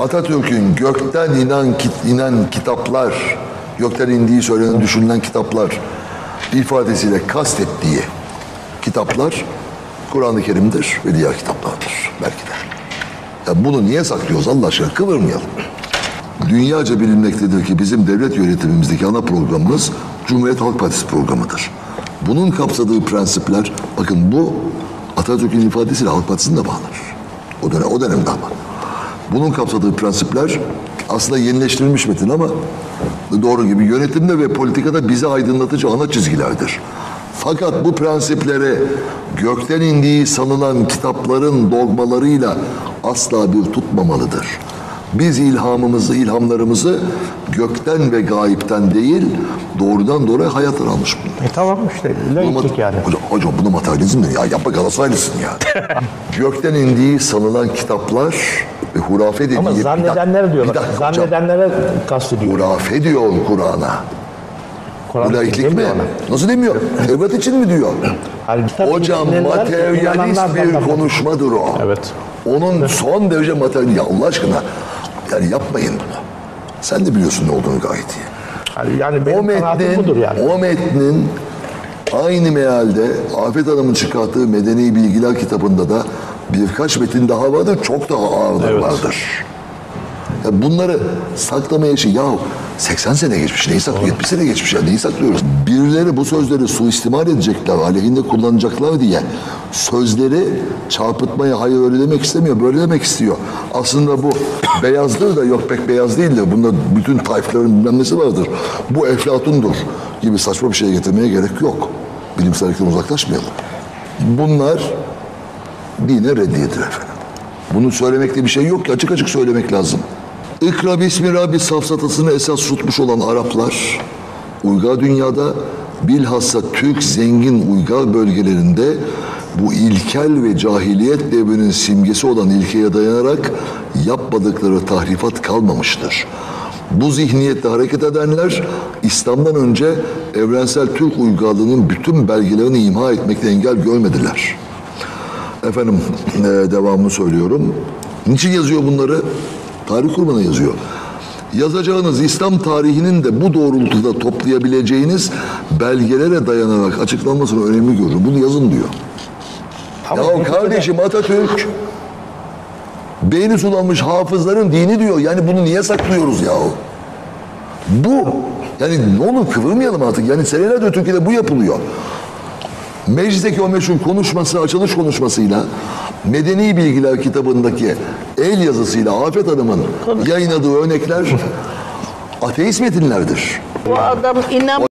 Atatürk'ün gökten inen, kit- inen kitaplar, gökten indiği söylenen düşünülen kitaplar ifadesiyle kastettiği kitaplar Kur'an-ı Kerim'dir ve diğer kitaplardır belki de. Ya bunu niye saklıyoruz Allah aşkına? Kıvırmayalım. Dünyaca bilinmektedir ki bizim devlet yönetimimizdeki ana programımız Cumhuriyet Halk Partisi programıdır. Bunun kapsadığı prensipler, bakın bu Atatürk'ün ifadesiyle Halk Partisi'nin de bağlanır. O, dönem, o dönemde ama. Bunun kapsadığı prensipler aslında yenileştirilmiş metin ama doğru gibi yönetimde ve politikada bizi aydınlatıcı ana çizgilerdir. Fakat bu prensiplere gökten indiği sanılan kitapların dogmalarıyla asla bir tutmamalıdır. Biz ilhamımızı, ilhamlarımızı gökten ve gayipten değil, doğrudan doğruya hayattan almış bunlar. E tamam işte laiklik yani. Hocam, hocam bunu materyalizm? Ya yapma Galatasaraylısın ya. gökten indiği sanılan kitaplar ve hurafe dediği... Ama dakika, diyorlar. bir dakika. Zannedenlere kastediyor. Hurafe diyor Kur'an'a. Bu Kur'an laiklik mi? ona. Nasıl demiyor? Tevrat için mi diyor? Kitap Hocam materyalist bir konuşmadır o. Evet. Onun son derece materyal. Ya Allah aşkına yani yapmayın bunu. Sen de biliyorsun ne olduğunu gayet iyi. Yani, yani O benim kanaatim metnin, budur yani. o metnin aynı mealde Afet Hanım'ın çıkarttığı Medeni Bilgiler kitabında da birkaç metin daha vardır. Çok daha ağırları Evet. vardır. Ya bunları saklamaya şey ya 80 sene geçmiş neyi saklıyor 70 sene geçmiş ya neyi saklıyoruz? Birileri bu sözleri suistimal edecekler aleyhinde kullanacaklar diye. Sözleri çarpıtmaya hayır öyle demek istemiyor böyle demek istiyor. Aslında bu beyazdır da yok pek beyaz değildir. Bunda bütün tayfların bilmem nesi vardır. Bu eflatundur gibi saçma bir şey getirmeye gerek yok. Bilimsellikten uzaklaşmayalım. Bunlar dine reddiyedir efendim bunu söylemekte bir şey yok ki açık açık söylemek lazım. İkra bismi Rabbi safsatasını esas tutmuş olan Araplar, uygar dünyada bilhassa Türk zengin uygar bölgelerinde bu ilkel ve cahiliyet devrinin simgesi olan ilkeye dayanarak yapmadıkları tahrifat kalmamıştır. Bu zihniyetle hareket edenler İslam'dan önce evrensel Türk uygarlığının bütün belgelerini imha etmekte engel görmediler. Efendim e, devamını söylüyorum. Niçin yazıyor bunları? Tarih kurmana yazıyor. Yazacağınız İslam tarihinin de bu doğrultuda toplayabileceğiniz belgelere dayanarak açıklanmasını önemli görür. Bunu yazın diyor. Ama ya kardeşim Atatürk beyni sulanmış hafızların dini diyor. Yani bunu niye saklıyoruz yahu? Bu yani ne olur kıvırmayalım artık. Yani senelerdir Türkiye'de bu yapılıyor. Meclisteki o meşhur konuşması, açılış konuşmasıyla Medeni Bilgiler kitabındaki el yazısıyla Afet Hanım'ın yayınladığı örnekler ateist metinlerdir. Bu adam inan